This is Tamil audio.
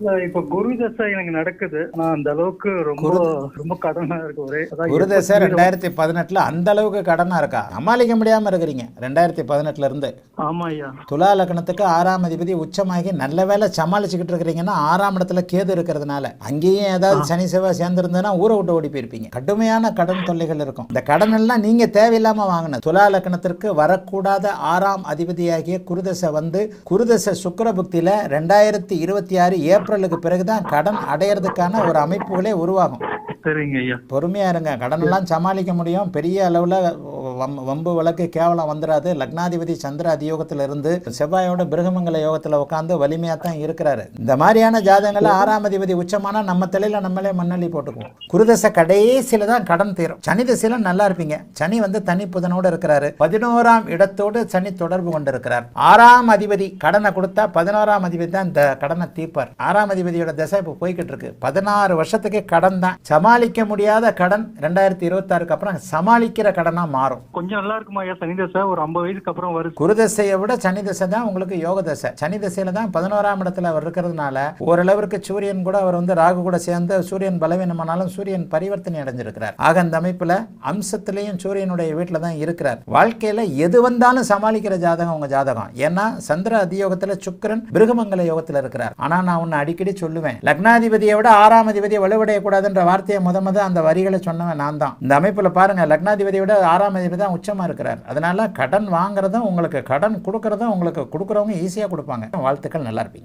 இப்ப குரு தசை எனக்கு நடக்குது. ஆனா அந்த அளவுக்கு ரொம்ப ரொம்ப கடனா இருக்கு ஒரே. குரு தசை? ரெண்டாயிரத்தி பதினெட்டுல அந்த அளவுக்கு கடனா இருக்கா? சமாளிக்க முடியாம இருக்கிறீங்க. ரெண்டாயிரத்தி பதினெட்டுல இருந்து. ஆமா ஐயா. துலா லக்னத்துக்கு ஆறாம் அதிபதி உச்சமாகி நல்ல வேளை சமாளிச்சுக்கிட்டு இருக்கிறீங்கன்னா ஆறாம் இடத்துல கேது இருக்கிறதுனால அங்கேயும் ஏதாவது சனி செவ்வாய் சேர்ந்துருந்ததுன்னா ஊரை விட்டு ஓடி போயிருப்பீங்க. கடுமையான கடன் தொல்லைகள் இருக்கும். இந்த கடன் எல்லாம் நீங்க தேவையில்லாம வாங்கின துலா லக்னத்திற்கு வரக்கூடாத ஆறாம் அதிபதியாகிய குருதசை வந்து குருதசை சுக்கிர புக்தியில ரெண்டாயிரத்தி இருபத்தி ஆறு ஏப்ரலுக்கு பிறகுதான் கடன் அடையிறதுக்கான ஒரு அமைப்புகளே உருவாகும். சரிங்க ஐயா. பொறுமையா இருங்க. கடன் எல்லாம் சமாளிக்க முடியும். பெரிய அளவுல வம்- வம்பு வழக்கு கேவலம் வந்துடாது லக்னாதிபதி சந்திர அதியோகத்தில் இருந்து செவ்வாயோட பிருகமங்கல யோகத்தில் உட்காந்து வலிமையாக தான் இருக்கிறாரு. இந்த மாதிரியான ஜாதகங்களை ஆறாம் அதிபதி உச்சமானா நம்ம தலையில் நம்மளே மண்ணள்ளி போட்டுக்குவோம். குருதசை கடைசியில தான் கடன் தீரும். சனி திசையில நல்லா இருப்பீங்க. சனி வந்து தனி புதனோடு இருக்கிறாரு. பதினோராம் இடத்தோடு சனி தொடர்பு கொண்டிருக்கிறார். ஆறாம் அதிபதி கடனை கொடுத்தா பதினோராம் அதிபதி தான் இந்த கடனை தீர்ப்பார். ஆறாம் அதிபதியோட திசை இப்போ போய்கிட்டு இருக்கு. பதினாறு வருஷத்துக்கு கடன் தான். சமாளிக்க முடியாத கடன் ரெண்டாயிரத்தி இருபத்தாறுக்கு அப்புறம் சமாளிக்கிற கடனாக மாறும். கொஞ்சம் நல்லா இருக்குமா ஐயா சனி தசை? ஒரு ஐம்பது வயசுக்கு அப்புறம் வருது குரு தசையை விட சனி தசை தான் உங்களுக்கு யோக தசை. சனி தசையில தான் பதினோராம் இடத்துல அவர் இருக்கிறதுனால ஓரளவிற்கு சூரியன் கூட அவர் வந்து ராகு கூட சேர்ந்து சூரியன் பலவீனமானாலும் சூரியன் பரிவர்த்தனை அடைஞ்சிருக்கிறார். ஆக அந்த அமைப்புல அம்சத்திலையும் சூரியனுடைய வீட்டில் தான் இருக்கிறார். வாழ்க்கையில எது வந்தாலும் சமாளிக்கிற ஜாதகம் உங்க ஜாதகம். ஏன்னா சந்திர அதியோகத்துல சுக்கரன் பிருகமங்கல யோகத்தில் இருக்கிறார். ஆனா நான் உன்னை அடிக்கடி சொல்லுவேன் லக்னாதிபதியை விட ஆறாம் அதிபதியை வலுவடையக்கூடாதுன்ற வார்த்தையை முத முத அந்த வரிகளை சொன்னவன் நான் தான். இந்த அமைப்புல பாருங்க லக்னாதிபதியை விட ஆறாம் அதிபதி தான் உச்சமா இருக்கிறார். அதனால கடன் வாங்குறதும் உங்களுக்கு கடன் கொடுக்குறதும் உங்களுக்கு கொடுக்குறவங்க ஈஸியாக கொடுப்பாங்க. வாழ்த்துக்கள் நல்லா இருப்பீங்க.